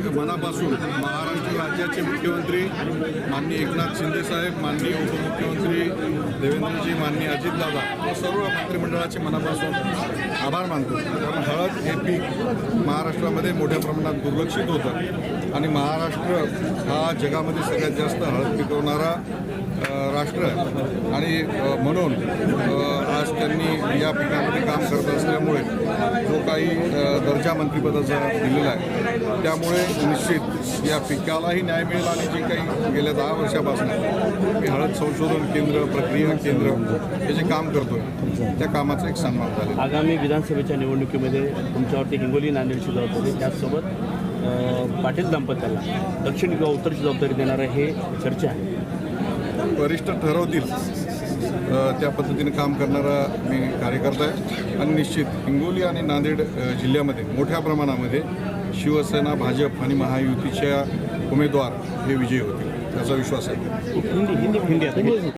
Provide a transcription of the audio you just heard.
मनापासून महाराष्ट्र राज्याचे मुख्यमंत्री माननीय एकनाथ शिंदेसाहेब माननीय उपमुख्यमंत्री देवेंद्रजी माननीय अजितदादा या सर्व मंत्रिमंडळाचे मनापासून आभार मानतो. कारण हळद हे पीक महाराष्ट्रामध्ये मोठ्या प्रमाणात दुर्लक्षित होतं. आणि महाराष्ट्र हा जगामध्ये सगळ्यात जास्त हळद पिकवणारा राष्ट्र आणि म्हणून आज त्यांनी या पिकामध्ये काम करत असल्यामुळे जो काही दर्जा मंत्रिपदाचा दिलेला आहे त्यामुळे निश्चित या पिकालाही न्याय मिळेल आणि जे काही गेल्या दहा वर्षापासून मी हळद संशोधन केंद्र प्रक्रिया केंद्र हे जे काम करतोय त्या कामाचा एक सन्मान झालेला आगामी विधानसभेच्या निवडणुकीमध्ये तुमच्यावरती हिंगोली नांदेडची जबाबदारी त्याचसोबत पाटील दाम्पत्याला दक्षिण किंवा उत्तरची जबाबदारी देणारं हे चर्चा आहे. वरिष्ठ ठरवतील त्या पद्धतीने काम करणारा मी कार्यकर्ता आहे. आणि निश्चित हिंगोली आणि नांदेड जिल्ह्यामध्ये मोठ्या प्रमाणामध्ये शिवसेना भाजप आणि महायुतीच्या उमेदवार हे विजयी होतील त्याचा विश्वास आहे.